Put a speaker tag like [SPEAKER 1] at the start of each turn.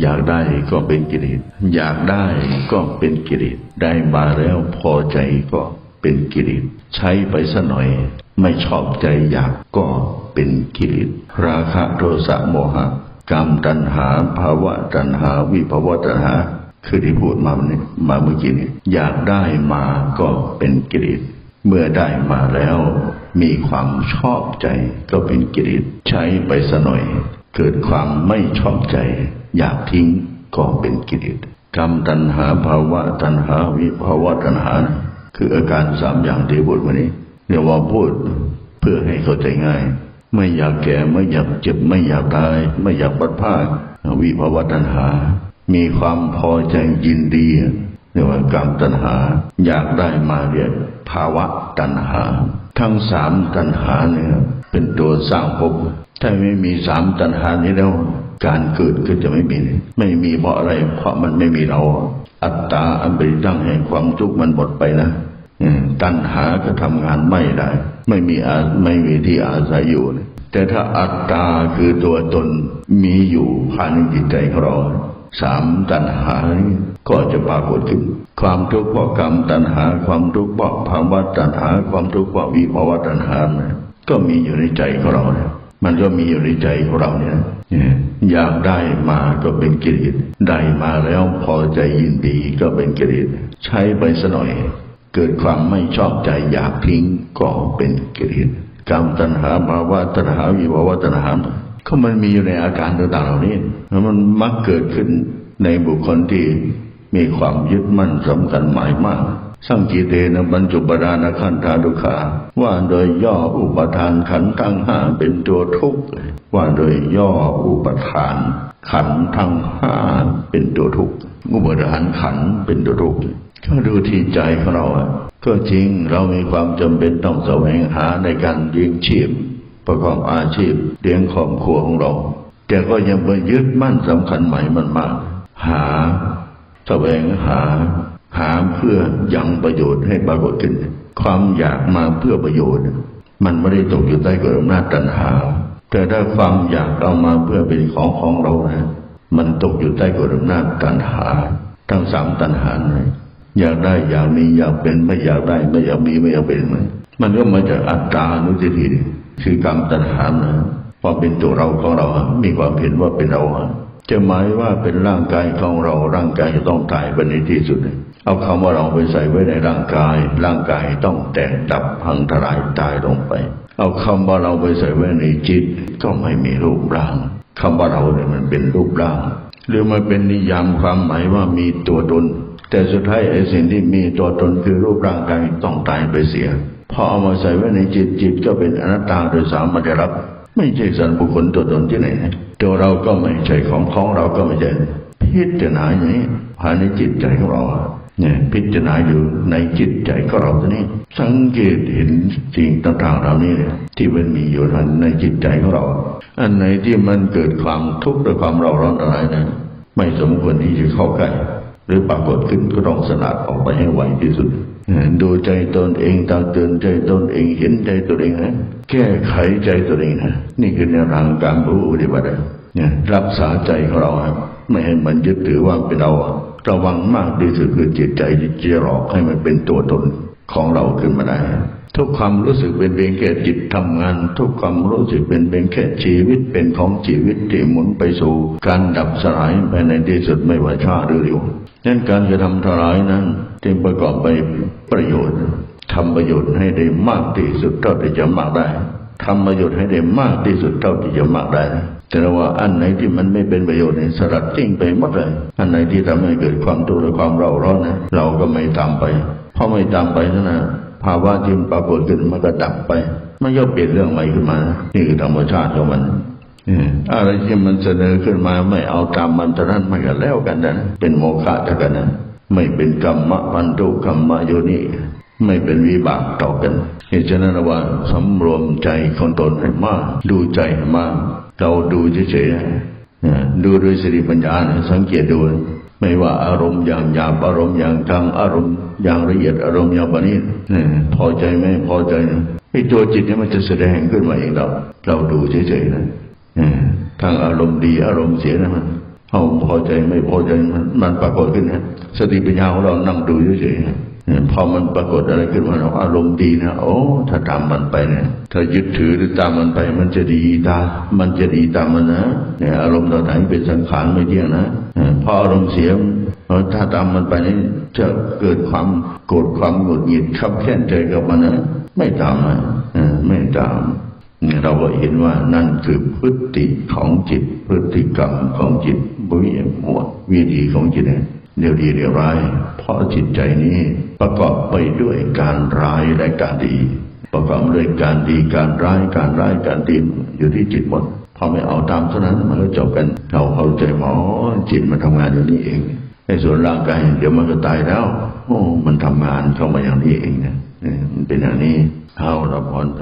[SPEAKER 1] อยากได้ก็เป็นกิเลส อยากได้ก็เป็นกิเลส ได้มาแล้วพอใจก็เป็นกิเลส ใช้ไปสัหน่อย ไม่ชอบใจอยากก็เป็นกิเลส ราคะโทสะโมหะ กรรมตัณหาภาวะตัณหา วิภาวะตัณหา คือที่พูดมาเนี่ยมาเมื่อกี้นี้ อยากได้มาก็เป็นกิเลส เมื่อได้มาแล้ว มีความชอบใจก็เป็นกิเลส ใช้ไปสัหน่อย เกิดความไม่ชอบใจ อยากทิ้งก็เป็นกิเลสกรรมตัณหาภาวะตัณหาวิภาวะตัณหา คืออาการสามอย่างที่พูดมานี้เดี๋ยวว่าพูดเพื่อให้เข้าใจง่าย ไม่อยากแก่ไม่อยากเจ็บไม่อยากตาย ไม่อยากบัดพลาดวิภาวะตัณหา มีความพอใจยินดีเรียกว่ากรรมตัณหา อยากได้มาเรียกภาวะตัณหา ทั้งสามตัณหาเนี่ยเป็นตัวสร้างภพถ้าไม่มีสามตัณหานี้แล้ว การเกิดก็จะไม่มี ไม่มีเพราะอะไร เพราะมันไม่มีเรา อัตตาอันเป็นตั้งแห่งความทุกข์มันหมดไปนะตัณหาก็ทำงานไม่ได้ ไม่มีอาไม่มีที่อาศัยอยู่ แต่ถ้าอัตตาคือตัวตนมีอยู่ภายในจิตใจของเรา สามตัณหาก็จะปรากฏขึ้นความทุกข์เพราะกรรมตัณหา ความทุกข์เพราะภาวะตัณหา ความทุกข์เพราะวิภาวะตัณหานะก็มีอยู่ในใจของเราเนี่ยมันก็มีอยู่ในใจของเราเนี่ยอยากได้มาก็เป็นกิเลสได้มาแล้วพอใจยินดีก็เป็นกิเลสใช้ไปสหน่อย เกิดความไม่ชอบใจอยากทิ้งก็เป็นกิเลสกรรมตัณหาภาวะตัณหาวิภาวะตัณหา ก็มันมีอยู่ในอาการต่างๆเหล่านี้แล้วมันมักเกิดขึ้นในบุคคลที่มีความยึดมั่นสำคัญหมายมากสังกีเตนะบรรจุปดานะขันธาดุขาว่าโดยย่ออุปทานขันธ์ทั้งห้าเป็นตัวทุกข์ว่าโดยย่ออุปทาน ขันธ์ทั้งห้าเป็นตัวทุกข์อุปทานขันธ์เป็นตัวทุกข์ก็ดูที่ใจของเราก็จริงเรามีความจำเป็นต้องแสวงหาในการเลี้ยงชีพ ประกอบอาชีพเลี้ยงครอบครัวของเรา แต่ก็ยังไปยึดมั่นสำคัญหมายมันมาก หาแสวงหา หาเพื่อยังประโยชน์ให้ปรากฏขึ้น ความอยากมาเพื่อประโยชน์ มันไม่ได้ตกอยู่ใต้กฎอำนาจตัณหา แต่ถ้าความอยากเอามาเพื่อเป็นของของเรานะมันตกอยู่ใต้กฎอำนาจตัณหา ทั้งสามตัณหาเลยอยากได้อยากมีอยากเป็นไม่อยากได้ไม่อยากมีไม่อยากเป็นมันมันก็มาจากอัตตานุสติ คือกรรมตัณหานะความเป็นตัวเราของเรา มีความเห็นว่าเป็นเรา จะหมายว่าเป็นร่างกายของเรา ร่างกายจะต้องตายไปในที่สุด เอาคำว่าเราไปใส่ไว้ในร่างกาย ร่างกายต้องแตกดับพังทลายตายลงไป เอาคำว่าเราไปใส่ไว้ในจิต ก็ไม่มีรูปร่างคำว่าเราเนี่ยมันเป็นรูปร่าง หรือมันเป็นนิยามความหมายว่ามีตัวตน แต่สุดท้ายไอ้สิ่งที่มีตัวตนคือรูปร่างกายต้องตายไปเสีย พอเอามาใส่ไว้ในจิตจิตก็เป็นอนัตตาโดยสามัญรับ ไม่ใช่สันบุคคลตัวตนที่ไหนตัวเราก็ไม่ใช่ของของเราก็ไม่ใช่พิจารณาอย่างนี้ภายในจิตใจของเราเนี่ยพิจารณาอยู่ในจิตใจของเราตัวนี้ สังเกตเห็นสิ่งต่างๆเหล่านี้ที่มันมีอยู่ในจิตใจของเรา อันไหนที่มันเกิดความทุกข์หรือความเราร้อนอะไรนะไม่สมควรที่จะเข้าใกล้หรือปรากฏขึ้นก็ต้องสลัดออกไปให้ไวที่สุด ดูใจตนเองตาเตือนใจตนเองเห็นใจตัวเองนะแก้ไขใจตัวเองนะนี่คือแนวทางการรู้ปฏิบัติเนี่ยรักษาใจของเราไม่ให้มันยึดถือว่าเป็นเราระวังมากที่สุดคือจิตใจจะหลอกให้มันเป็นตัวตนของเราขึ้นมาได้ทุกความรู้สึกเป็นเพียงแค่จิตทำงาน ทุกความรู้สึกเป็นเพียงแค่ชีวิตเป็นของชีวิตที่หมุนไปสู่ การดับสลายไปในที่สุดไม่ว่าช้าหรือเร็ว นั้นการจะทำทลายนั้นจึงประกอบไปประโยชน์ทำประโยชน์ให้ได้มากที่สุดเท่าที่จะมากได้ทำประโยชน์ให้ได้มากที่สุดเท่าที่จะมากได้ แต่ว่าอันไหนที่มันไม่เป็นประโยชน์เนี่ยสลัดทิ้งไปหมดเลย อันไหนที่ทำให้เกิดความทุกข์และความเร่าร้อนนะเราก็ไม่ตามไป เพราะไม่ตามไปนั่นนะภาวะที่ปรากฏขึ้นมันก็ดับไป มันย่อมเปลี่ยนเรื่องใหม่ขึ้นมา นี่คือธรรมชาติของมัน อะไรที่มันเสนอขึ้นมาไม่เอาตามมันเท่านั้นมันแล้วกันนะเป็นโมฆะเท่ากันนะไม่เป็นกรรมะพันธุกรรมโยนิไม่เป็นวิบากต่อกันเหตุฉะนั้นว่าสำรวมใจของตนให้มากดูใจให้มากเราดูเฉยๆดูด้วยสติปัญญาสังเกตดูไม่ว่าอารมณ์อย่างหยาบอารมณ์อย่างกลางอารมณ์อย่างละเอียดอารมณ์อย่างปานี้พอใจไหมพอใจไอ้ตัวจิตเนี่ยมันจะแสดงขึ้นมาเองเรา เราดูเฉยๆนะ ทางอารมณ์ดีอารมณ์เสียนะมันเอาพอใจไม่พอใจมันมันปรากฏขึ้นนะสติปัญญาของเรานั่งดูเฉยๆพอมันปรากฏอะไรขึ้นมาเราอารมณ์ดีนะโอ้ถ้าตามมันไปเนี่ยถ้ายึดถือหรือตามมันไป มันจะดีตามมันจะดีตามมันนะเนี่ยอารมณ์เราไหนเป็นสังขารไม่เที่ยงนะพออารมณ์เสียถ้าตามมันไปนี่จะเกิดความโกรธความหงุดหงิดขับแค้นใจกับมันนะไม่ตามนะไม่ตาม เราก็เห็นว่านั่นคือพฤติของจิต พฤติกรรมของจิตบุญหมวดวิธีของจิตเนี่ยเดี๋ยวดีเดี๋ยวร้าย เพราะจิตใจนี้ประกอบไปด้วยการร้ายและการดี ประกอบด้วยการดีการร้ายการร้ายการดีอยู่ที่จิตหมดพอไม่เอาตามเท่านั้นมันก็จบกันเราเข้าใจหมอจิตมันทำงานอย่างนี้เองในส่วนร่างกายเดี๋ยวมันก็ตายแล้ว โอ้ มันทำงานเข้ามาอย่างนี้เองนะเนี่ยมันเป็นอย่างนี้เอาละพรไป